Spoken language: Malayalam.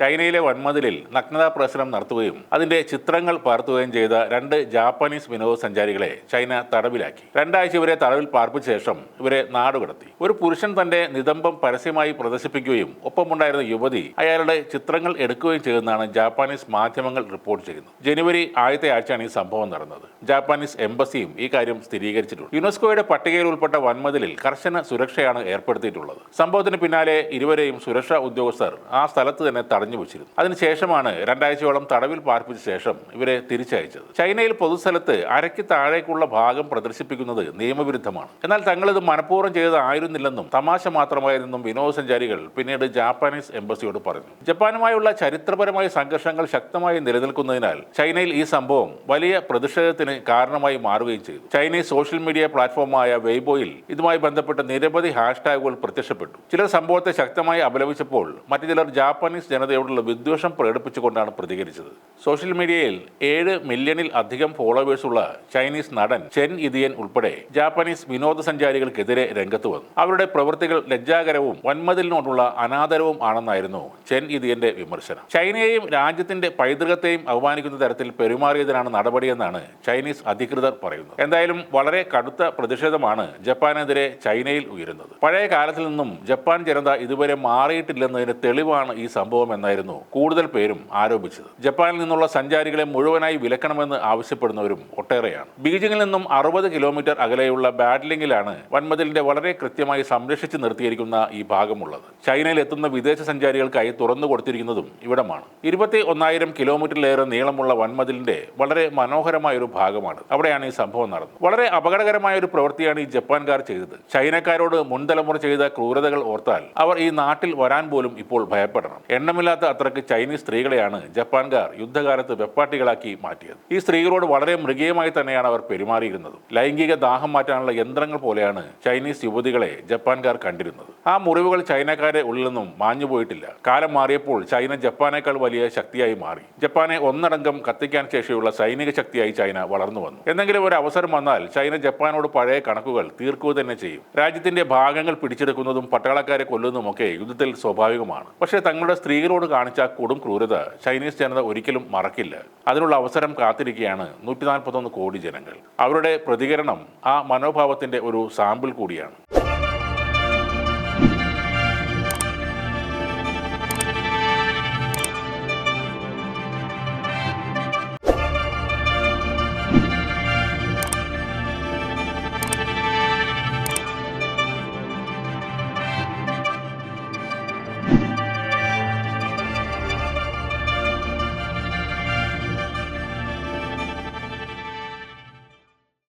ചൈനയിലെ വൻമതിലിൽ നഗ്നതാ പ്രദർശനം നടത്തുകയും അതിന്റെ ചിത്രങ്ങൾ പകർത്തുകയും ചെയ്ത രണ്ട് ജാപ്പാനീസ് വിനോദസഞ്ചാരികളെ ചൈന തടവിലാക്കി. രണ്ടാഴ്ച ഇവരെ തടവിൽ പാർപ്പിച്ച ശേഷം ഇവരെ നാടുകടത്തി. ഒരു പുരുഷൻ തന്റെ നിതംബം പരസ്യമായി പ്രദർശിപ്പിക്കുകയും ഒപ്പമുണ്ടായിരുന്ന യുവതി അയാളുടെ ചിത്രങ്ങൾ എടുക്കുകയും ചെയ്തെന്നാണ് ജാപ്പാനീസ് മാധ്യമങ്ങൾ റിപ്പോർട്ട് ചെയ്യുന്നത്. ജനുവരി ആദ്യത്തെ ആഴ്ചയാണ് ഈ സംഭവം നടന്നത്. ജാപ്പാനീസ് എംബസിയും ഈ കാര്യം സ്ഥിരീകരിച്ചിട്ടുണ്ട്. യുനെസ്കോയുടെ പട്ടികയിൽ ഉൾപ്പെട്ട വൻമതിലിൽ കർശന സുരക്ഷയാണ് ഏർപ്പെടുത്തിയിട്ടുള്ളത്. സംഭവത്തിന് പിന്നാലെ ഇരുവരെയും സുരക്ഷാ ഉദ്യോഗസ്ഥർ ആ സ്ഥലത്ത് തന്നെ തടഞ്ഞു വെച്ചിരുന്നു അതിനുശേഷമാണ് രണ്ടാഴ്ചയോളം തടവിൽ പാർപ്പിച്ച ശേഷം ഇവരെ തിരിച്ചയച്ചത്. ചൈനയിൽ പൊതുസ്ഥലത്ത് അരയ്ക്ക് താഴേക്കുള്ള ഭാഗം പ്രദർശിപ്പിക്കുന്നത് നിയമവിരുദ്ധമാണ്. എന്നാൽ തങ്ങളിത് മനഃപൂർവം ചെയ്തതായിരുന്നില്ലെന്നും തമാശ മാത്രമായിരുന്നെന്നും വിനോദസഞ്ചാരികൾ പിന്നീട് ജാപ്പാനീസ് എംബസിയോട് പറഞ്ഞു. ജപ്പാനുമായുള്ള ചരിത്രപരമായ സംഘർഷങ്ങൾ ശക്തമായി നിലനിൽക്കുന്നതിനാൽ ചൈനയിൽ ഈ സംഭവം വലിയ പ്രതിഷേധത്തിന് കാരണമായി മാറുകയും ചെയ്തു. ചൈനീസ് സോഷ്യൽ മീഡിയ പ്ലാറ്റ്ഫോമായ വെയ്ബോയിൽ ഇതുമായി ബന്ധപ്പെട്ട നിരവധി ഹാഷ്ടാഗുകൾ പ്രത്യക്ഷപ്പെട്ടു. ചിലർ സംഭവത്തെ ശക്തമായി അപലപിച്ചപ്പോൾ മറ്റു ചിലർ ജാപ്പാനീസ് ജനതയോടുള്ള വിദ്വേഷം പ്രകടിപ്പിച്ചുകൊണ്ടാണ് പ്രതികരിച്ചത്. സോഷ്യൽ മീഡിയയിൽ ഏഴ് മില്യണിൽ അധികം ഫോളോവേഴ്സുള്ള ചൈനീസ് നടൻ ചെൻ ഇതിയൻ ഉൾപ്പെടെ ജാപ്പനീസ് വിനോദസഞ്ചാരികൾക്കെതിരെ രംഗത്ത് വന്നു. അവരുടെ പ്രവൃത്തികൾ ലജ്ജാകരവും വൻമതിലിനോടുള്ള അനാദരവും ആണെന്നായിരുന്നു ചെൻ ഇതിയന്റെ വിമർശനം. ചൈനയെയും രാജ്യത്തിന്റെ പൈതൃകത്തെയും അപമാനിക്കുന്ന തരത്തിൽ പെരുമാറിയതിനാണ് നടപടിയെന്നാണ് ചൈനീസ് അധികൃതർ പറയുന്നത്. എന്തായാലും വളരെ കടുത്ത പ്രതിഷേധമാണ് ജപ്പാനെതിരെ ചൈനയിൽ ഉയരുന്നത്. പഴയ കാലത്തിൽ നിന്നും ജപ്പാൻ ജനത ഇതുവരെ മാറിയിട്ടില്ലെന്നതിന് തെളിവാണ് ഈ സംഭവം എന്നായിരുന്നു കൂടുതൽ പേരും ആരോപിച്ചത്. ജപ്പാനിൽ നിന്നുള്ള സഞ്ചാരികളെ മുഴുവനായി വിലക്കണമെന്ന് ആവശ്യപ്പെടുന്നവരും ഒട്ടേറെയാണ്. ബീജിംഗിൽ നിന്നും അറുപത് കിലോമീറ്റർ അകലെയുള്ള ബാഡ്ലിംഗിലാണ് വൻമതിലിന്റെ വളരെ കൃത്യമായി സംരക്ഷിച്ച് നിർത്തിയിരിക്കുന്ന ഈ ഭാഗമുള്ളത്. ചൈനയിൽ എത്തുന്ന വിദേശ സഞ്ചാരികൾക്കായി തുറന്നു കൊടുത്തിരിക്കുന്നതും ഇവിടമാണ്. ഇരുപത്തി ഒന്നായിരം കിലോമീറ്ററിലേറെ നീളമുള്ള വൻമതിലിന്റെ വളരെ മനോഹരമായ ഒരു ഭാഗമാണ്. അവിടെയാണ് ഈ സംഭവം നടന്നത്. വളരെ അപകടകരമായ ഒരു പ്രവൃത്തിയാണ് ഈ ജപ്പാൻകാർ ചെയ്തത്. ചൈനക്കാരോട് മുൻതലമുറ ചെയ്ത ക്രൂരതകൾ ഓർത്താൽ അവർ ഈ നാട്ടിൽ വരാൻ പോലും ഇപ്പോൾ ഭയപ്പെടണം. എണ്ണമില്ലാത്ത അത്രയ്ക്ക് ചൈനീസ് സ്ത്രീകളെയാണ് ജപ്പാൻകാർ യുദ്ധകാലത്ത് വെപ്പാട്ടികളാക്കി മാറ്റിയത്. ഈ സ്ത്രീകളോട് വളരെ മൃഗീയമായി തന്നെയാണ് അവർ പെരുമാറിയിരുന്നത്. ലൈംഗിക ദാഹം മാറ്റാനുള്ള യന്ത്രങ്ങൾ പോലെയാണ് ചൈനീസ് യുവതികളെ ജപ്പാൻകാർ കണ്ടിരുന്നത്. ആ മുറിവുകൾ ചൈനക്കാരെ ഉള്ളിൽ നിന്നും മാഞ്ഞുപോയിട്ടില്ല കാലം മാറിയപ്പോൾ ചൈന ജപ്പാനേക്കാൾ വലിയ ശക്തിയായി മാറി. ജപ്പാനെ ഒന്നടങ്കം കത്തിക്കാൻ ശേഷിയുള്ള സൈനിക ശക്തിയായി ചൈന വളർന്നു വന്നു. എന്തെങ്കിലും ഒരു അവസരം വന്നാൽ ചൈന ജപ്പാനോട് പഴയ കണക്കുകൾ തീർക്കുക തന്നെ ചെയ്യും. രാജ്യത്തിന്റെ ഭാഗങ്ങൾ പിടിച്ചെടുക്കുന്നതും പട്ടാളക്കാരെ കൊല്ലുന്നതും ഒക്കെ യുദ്ധത്തിൽ സ്വാഭാവികമാണ്. പക്ഷേ തങ്ങളുടെ സ്ത്രീകളോട് കാണിച്ച കൊടും ക്രൂരത ചൈനീസ് ജനത ഒരിക്കലും മറക്കില്ല. അതിനുള്ള അവസരം കാത്തിരിക്കുകയാണ് നൂറ്റി നാൽപ്പത്തൊന്ന് കോടി ജനങ്ങൾ. അവരുടെ പ്രതികരണം ആ മനോഭാവത്തിന്റെ ഒരു സാമ്പിൾ കൂടിയാണ്.